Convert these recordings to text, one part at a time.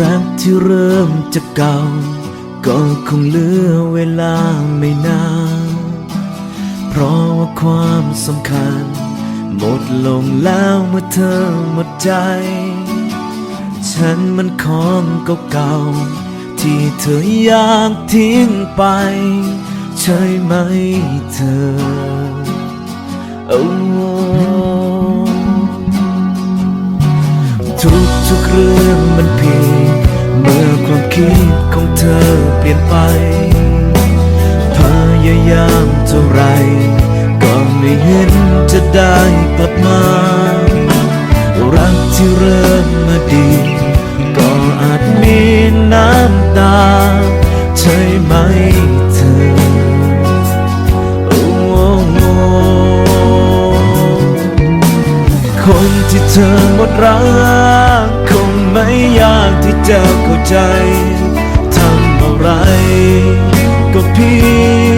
รักที่เริ่มจะเก่า ก็คงเหลือเวลาไม่นาน เพราะว่าความสำคัญ หมดลงแล้วเมื่อเธอหมดใจ ฉันมันของเก่าๆที่เธออยากทิ้งไป ใช่ไหมเธอโอ้ ทุกทุกเรื่องมันเพียงเมื่อความคิดของเธอเปลี่ยนไป พยายามเท่าไร ก็ไม่เห็นจะได้กลับมา รักที่เริ่มมาดี ก็อาจมีน้ำตา ใช่ไหม คนที่เธอหมดรัก คงไม่ยากที่จะเข้าใจ ทำอะไรก็ผิดเ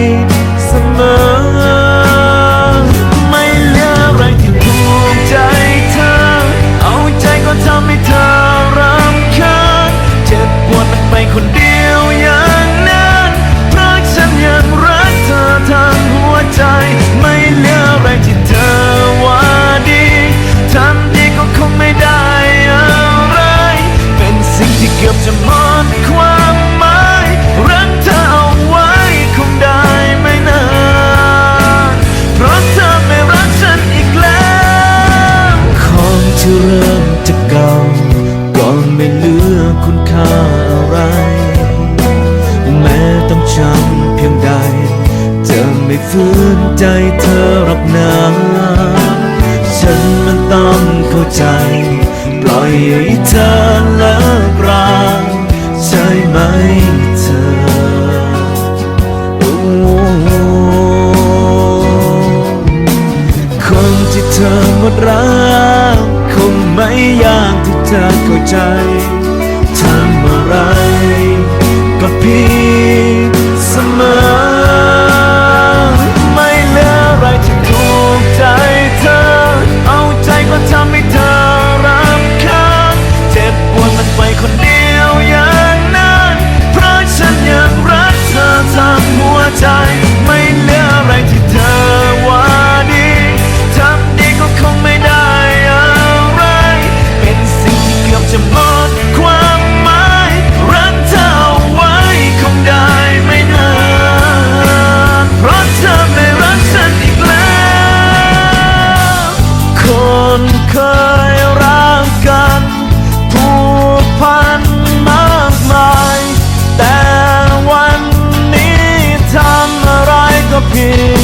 ไม่ฝืนใจเธอหรอกนะฉันมันต้องเข้าใจ ปล่อยให้เธอเลิกราใช่ไหมเธอคนที่เธอหมดรักคงไม่ยากที่จะเข้าใจทำอะไรก็ผิด แต่